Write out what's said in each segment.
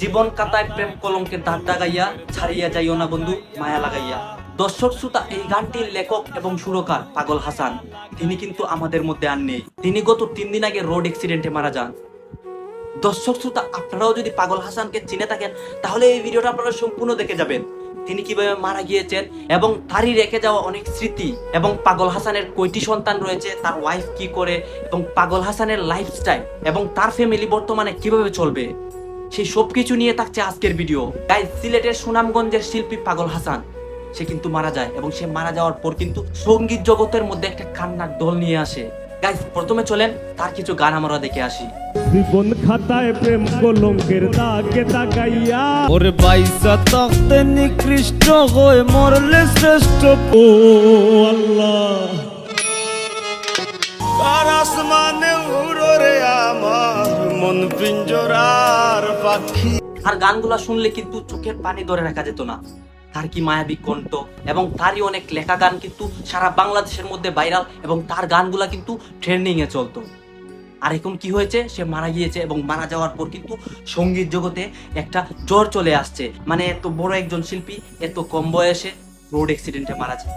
জীবন কাতায় প্রেম কলঙ্কে দাঁত দাগাইয়া ছাড়িয়া যাইও না বন্ধু, মায়া লাগাইয়া। দর্শক শ্রোতা, এই গানটির লেখক এবং সুরকার পাগল হাসান। তিনি কিন্তু আমাদের মধ্যে আর নেই। তিনি গত তিন দিন আগে রোড অ্যাক্সিডেন্টে মারা যান। দর্শক শ্রোতা, আপনারাও যদি পাগল হাসানকে চিনে থাকেন, তাহলে এই ভিডিওটা আপনারা সম্পূর্ণ দেখে যাবেন। তিনি কীভাবে মারা গিয়েছেন এবং তারই রেখে যাওয়া অনেক স্মৃতি এবং পাগল হাসানের কয়টি সন্তান রয়েছে, তার ওয়াইফ কি করে, এবং পাগল হাসানের লাইফস্টাইল এবং তার ফ্যামিলি বর্তমানে কীভাবে চলবে। সেই সব কিছু নিয়ে থাকছে আজকের ভিডিও। গাইজ সিলেটের সুনামগঞ্জের শিল্পী পাগল হাসান। সে কিন্তু মারা যায় এবং সে মারা যাওয়ার পর কিন্তু সংগীত জগতের মধ্যে একটা কান্নার দল নিয়ে আসে। গাইজ প্রথমে চলেন তার কিছু গান আমরা দেখে আসি। জীবন খাতায় প্রেম কলঙ্কের দাগে দাগাইয়া ওরে বাইসা তখতে নিকৃষ্ট হয়ে মরলে শ্রেষ্ঠ। ও আল্লাহ। আর আসমানে উড়ো রে আমার মন পিঞ্জরার পাখি গানগুলা শুনলে কিন্তু চোখের পানি ধরে রাখা যেত না। তার কি মায়াবী কণ্ঠ এবং তারই অনেক লেখা গান কিন্তু সারা বাংলাদেশের মধ্যে ভাইরাল এবং তার গানগুলা কিন্তু ট্রেন্ডিং এ চলতো। আর এখন কি হয়েছে? সে মারা গিয়েছে এবং মারা যাওয়ার পর কিন্তু সংগীত জগতে একটা জ্বর চলে আসছে। মানে এত বড় একজন শিল্পী, এত কম বয়সে রোড অ্যাক্সিডেন্টে মারা যায়।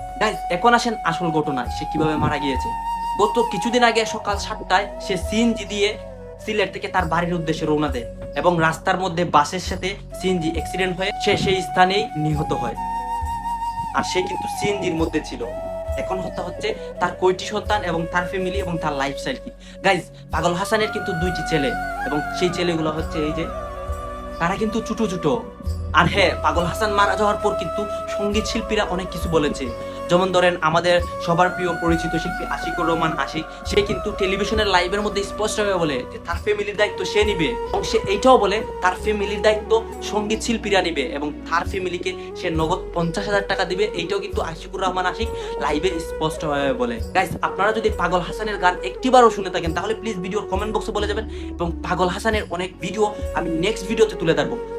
এখন আসেন আসল ঘটনায়, সে কীভাবে মারা গিয়েছে? গত কিছুদিন আগে সকাল সাতটায় সে সিএনজি দিয়ে সিলেট থেকে তার বাড়ির উদ্দেশ্যে রওনা দেয় এবং রাস্তার মধ্যে বাসের সাথে সিএনজি অ্যাক্সিডেন্ট হয়ে সে সেই স্থানেই নিহত হয়। আর সে কিন্তু সিএনজির মধ্যে ছিল। এখন হত্যা হচ্ছে তার কয়টি সন্তান এবং তার ফ্যামিলি এবং তার লাইফস্টাইল কি? গাইজ পাগল হাসানের কিন্তু দুইটি ছেলে এবং সেই ছেলেগুলো হচ্ছে এই যে, তারা কিন্তু ছোটো ছোট। আর হ্যাঁ পাগল হাসান মারা যাওয়ার পর কিন্তু সংগীত শিল্পীরা অনেক কিছু বলেছে। যেমন ধরেন, আমাদের সবার প্রিয় পরিচিত শিল্পী আশিকুর রহমান আশিক, সে কিন্তু টেলিভিশনের লাইভের মধ্যে স্পষ্টভাবে বলে যে তার ফ্যামিলির দায়িত্ব সে নিবে। এবং সে এইটাও বলে, তার ফ্যামিলির দায়িত্ব সংগীত শিল্পীরা নিবে এবং তার ফ্যামিলিকে সে নগদ পঞ্চাশ হাজার টাকা দিবে, এইটাও কিন্তু আশিকুর রহমান আশিক লাইভে স্পষ্টভাবে বলে। গাইস আপনারা যদি পাগল হাসানের গান একটিবারও শুনে থাকেন, তাহলে প্লিজ ভিডিওর কমেন্ট বক্সে বলে যাবেন এবং পাগল হাসানের অনেক ভিডিও আমি নেক্সট ভিডিওতে তুলে ধরবো।